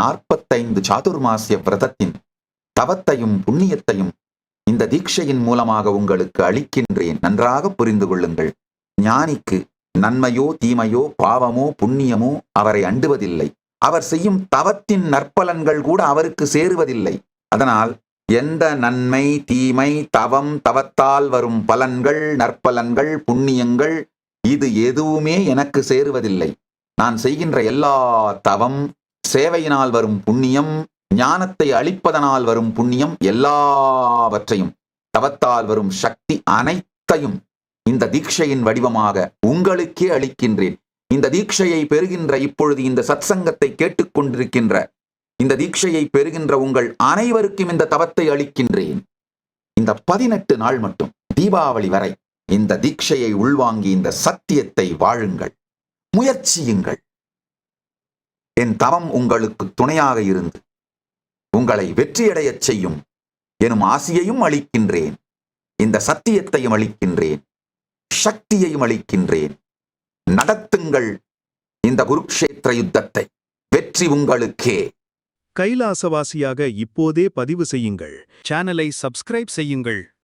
நாற்பத்தைந்து சாதுர்மாசிய விரதத்தின் தவத்தையும் புண்ணியத்தையும் இந்த தீட்சையின் மூலமாக உங்களுக்கு அளிக்கின்றேன். நன்றாக புரிந்து கொள்ளுங்கள். ஞானிக்கு நன்மையோ தீமையோ பாவமோ புண்ணியமோ அவரை அண்டுவதில்லை. அவர் செய்யும் தவத்தின் நற்பலன்கள் கூட அவருக்கு சேருவதில்லை. அதனால் எந்த நன்மை தீமை தவம் தவத்தால் வரும் பலன்கள் நற்பலன்கள் புண்ணியங்கள் இது எதுவுமே எனக்கு சேருவதில்லை. நான் செய்கின்ற எல்லா தவம் சேவையினால் வரும் புண்ணியம் ஞானத்தை அளிப்பதனால் வரும் புண்ணியம் எல்லாவற்றையும் தவத்தால் வரும் சக்தி அனைத்தையும் இந்த தீட்சையின் வடிவமாக உங்களுக்கே அளிக்கின்றேன். இந்த தீட்சையை பெறுகின்ற இப்பொழுது இந்த சத்சங்கத்தை கேட்டுக்கொண்டிருக்கின்ற இந்த தீட்சையை பெறுகின்ற உங்கள் அனைவருக்கும் இந்த தவத்தை அளிக்கின்றேன். இந்த பதினெட்டு நாள் மட்டும் தீபாவளி வரை இந்த தீட்சையை உள்வாங்கி இந்த சத்தியத்தை வாழுங்கள் முயற்சியுங்கள். என் தவம் உங்களுக்கு துணையாக இருந்து உங்களை வெற்றியடையச் செய்யும் எனும் ஆசியையும் அளிக்கின்றேன். இந்த சத்தியத்தையும் அளிக்கின்றேன். சக்தியையும் அளிக்கின்றேன். நடத்துங்கள் இந்த குருக்ஷேத்திர யுத்தத்தை. வெற்றி உங்களுக்கே. கைலாசவாசியாக இப்போதே பதிவு செய்யுங்கள். சேனலை சப்ஸ்கிரைப் செய்யுங்கள்.